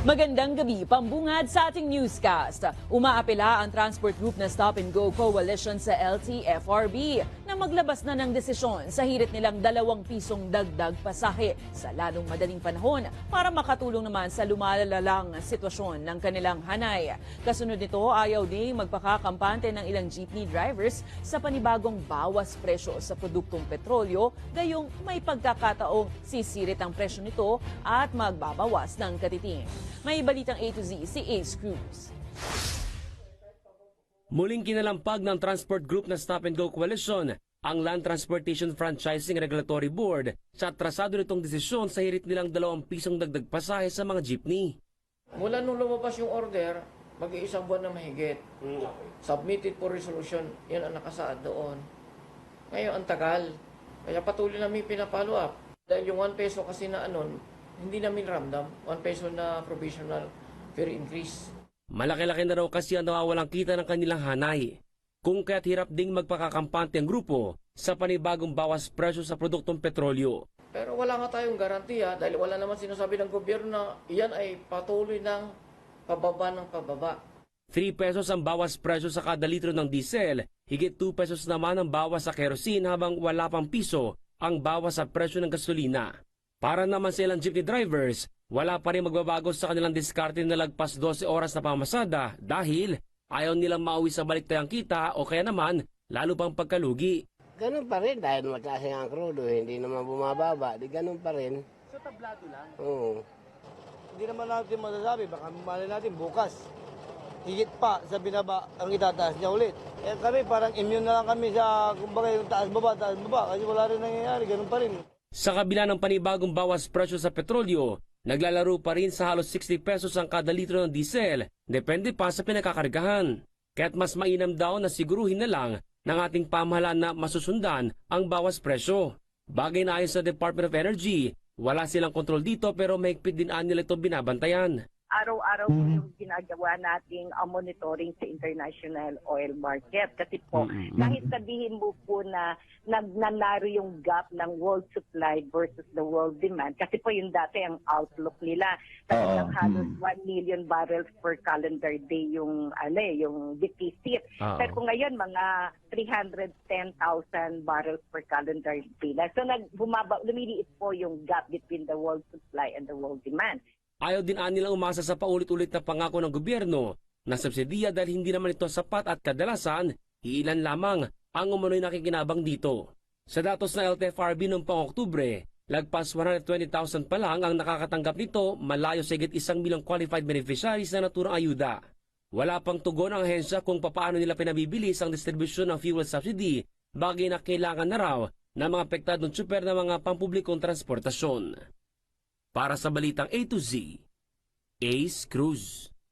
Magandang gabi, pambungad sa ating newscast. Umaapela ang transport group na Stop and Go Coalition sa LTFRB maglabas na ng desisyon sa hirit nilang dalawang pisong dagdag pasahe sa lalong madaling panahon para makatulong naman sa lumalalang sitwasyon ng kanilang hanay. Kasunod nito, ayaw ding magpakakampante ng ilang jeepney drivers sa panibagong bawas presyo sa produktong petrolyo, gayong may pagkakataong sisirit ang presyo nito at magbabawas ng katiting. May balitang A to Z si Ace Cruz. Muling kinalampag ng transport group na Stop and Go Coalition ang Land Transportation Franchising Regulatory Board sa atrasado nitong desisyon sa hirit nilang dalawang pisong dagdag pasahe sa mga jeepney. Mula nung lumabas yung order, mag-iisang buwan na mahigit. Submitted for resolution, yan ang nakasaad doon. Ngayon, ang tagal. Kaya patuloy namin pinapalo up. Dahil yung 1 peso kasi na anon, hindi namin ramdam. 1 peso na provisional fare increase. Malaki-laki na raw kasi ang nawawalang kita ng kanilang hanay. Kung kaya't hirap ding magpakakampante ang grupo sa panibagong bawas presyo sa produktong petrolyo. Pero wala nga tayong garantiya dahil wala naman sinasabi ng gobyerno na iyan ay patuloy ng pababa ng pababa. 3 pesos ang bawas presyo sa kada litro ng diesel, higit 2 pesos naman ang bawas sa kerosene habang wala pang piso ang bawas sa presyo ng gasolina. Para naman sa ilang jeepney drivers, wala pa rin magbabago sa kanilang diskarte na lagpas 12 oras na pamasada dahil ayaw nilang mauwi sa baliktayang kita o kaya naman lalo pang pagkalugi. Ganun pa rin dahil mataas nga ang crudo, hindi naman bumababa, di ganun pa rin. So tablado lang. Oo. Hindi naman natin masasabi, baka mali natin bukas. Higit pa sa binaba ang itataas niya ulit. Eh kami parang immune na lang kami sa kumbaga yung taas baba, taas baba kasi wala rin nangyayari, ganun pa rin. Sa kabila ng panibagong bawas presyo sa petrolyo, naglalaro pa rin sa halos 60 pesos ang kada litro ng diesel, depende pa sa pinakakargahan. Kaya't mas mainam daw na siguruhin na lang ng ating pamahalaan na masusundan ang bawas presyo. Bagay na ayon sa Department of Energy, wala silang kontrol dito pero mahigpit din nila ito binabantayan. Araw-araw po yung ginagawa nating uh, monitoring sa international oil market. Kasi po, kahit sabihin mo po na nagnanaro yung gap ng world supply versus the world demand, kasi po yung dati ang outlook nila, talagang halos 1 million barrels per calendar day yung, ano eh, yung deficit. Oo. Pero kung ngayon, mga 310,000 barrels per calendar day na. So, nag, bumaba, lumiliit po yung gap between the world supply and the world demand. Ayaw din nilang umasa sa paulit-ulit na pangako ng gobyerno na subsidiya dahil hindi naman ito sapat at kadalasan, iilan lamang ang umano'y nakikinabang dito. Sa datos ng LTFRB noong pang Oktubre, lagpas 120,000 pa lang ang nakakatanggap nito malayo sa higit isang milyong qualified beneficiaries na naturang ayuda. Wala pang tugon ang ahensya kung papaano nila pinabibilis ang distribusyon ng fuel subsidy, bagay na kailangan na raw ng mga apektadong tsuper ng mga pampublikong transportasyon. Para sa Balitang A to Z, Ace Cruz.